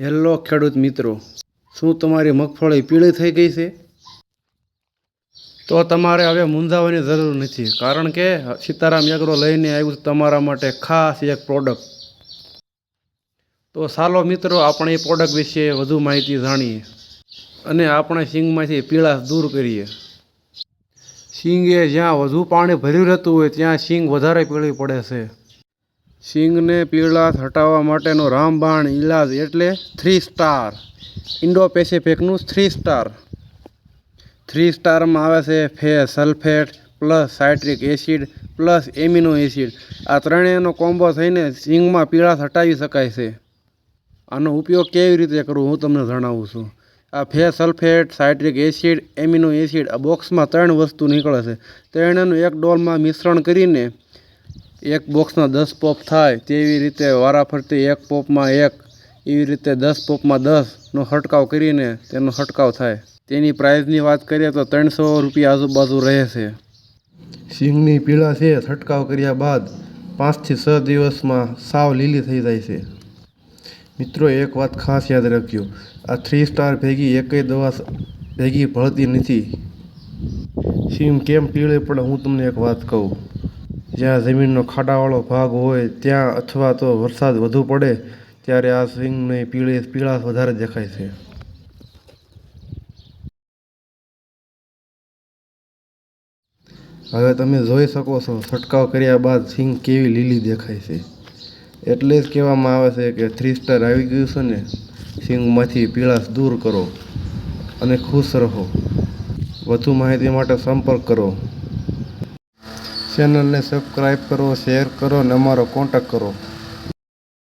Hello ખેડૂત મિત્રો, શું તમારી મગફળી પીળી થઈ ગઈ છે? તો તમારે હવે મૂંઝાવાની જરૂર નથી, કારણ કે સીતારામ એગ્રો લઈને આવ્યું તમારા માટે ખાસ એક પ્રોડક્ટ તો ચાલો મિત્રો, આપણે એ પ્રોડક્ટ વિશે વધુ માહિતી જાણીએ અને આપણે સિંગમાંથી પીળાશ દૂર કરીએ. સિંગે જ્યાં વધુ પાણી ભર્યું રહેતું હોય, ત્યાં સિંગ વધારે પીળી પડે છે. સિંગને પીળાશ હટાવવા માટેનો રામબાણ ઇલાજ એટલે થ્રી સ્ટાર ઇન્ડો પેસિફિકનું થ્રી સ્ટાર થ્રી સ્ટારમાં આવે છે Fe sulphate plus citric acid plus amino acid. આ ત્રણેયનો કોમ્બો થઈને સિંગમાં પીળાશ હટાવી શકાય છે. આનો ઉપયોગ કેવી રીતે કરવો હું તમને જણાવું છું. આ Fe sulphate, citric acid, amino acid આ બોક્સમાં ત્રણ વસ્તુ નીકળે છે. ત્રણેયનું એક ડોલમાં મિશ્રણ કરીને એક બોક્સના દસ પોપ થાય તેવી રીતે વારાફરતી એક પોપમાં એક, એવી રીતે દસ પોપમાં દસનો છંટકાવ કરીને તેનો છંટકાવ થાય. તેની પ્રાઇઝની વાત કરીએ તો ત્રણસો રૂપિયા આજુબાજુ રહે છે. સિંગની પીળા છે છંટકાવ કર્યા બાદ પાંચથી છ દિવસમાં સાવ લીલી થઈ જાય છે. મિત્રો, એક વાત ખાસ યાદ રાખજો. આ થ્રી સ્ટાર ભેગી એકેય દવા ભેગી ભળતી નથી. સિંગ કેમ પીળે પણ હું તમને એક વાત કહું. જ્યાં જમીનનો ખાડાવાળો ભાગ હોય ત્યાં અથવા તો વરસાદ વધુ પડે, ત્યારે આ સિંગની પીળી પીળાશ વધારે દેખાય છે. હવે તમે જોઈ શકો છો, છંટકાવ કર્યા બાદ સિંગ કેવી લીલી દેખાય છે. એટલે જ કહેવામાં આવે છે કે થ્રી સ્ટાર આવી ગયું છે ને સિંગમાંથી પીળાશ દૂર કરો અને ખુશ રહો. વધુ માહિતી માટે સંપર્ક કરો. ચેનલને સબસ્ક્રાઈબ કરો શેર કરો અને અમારો કોન્ટેક્ટ કરો.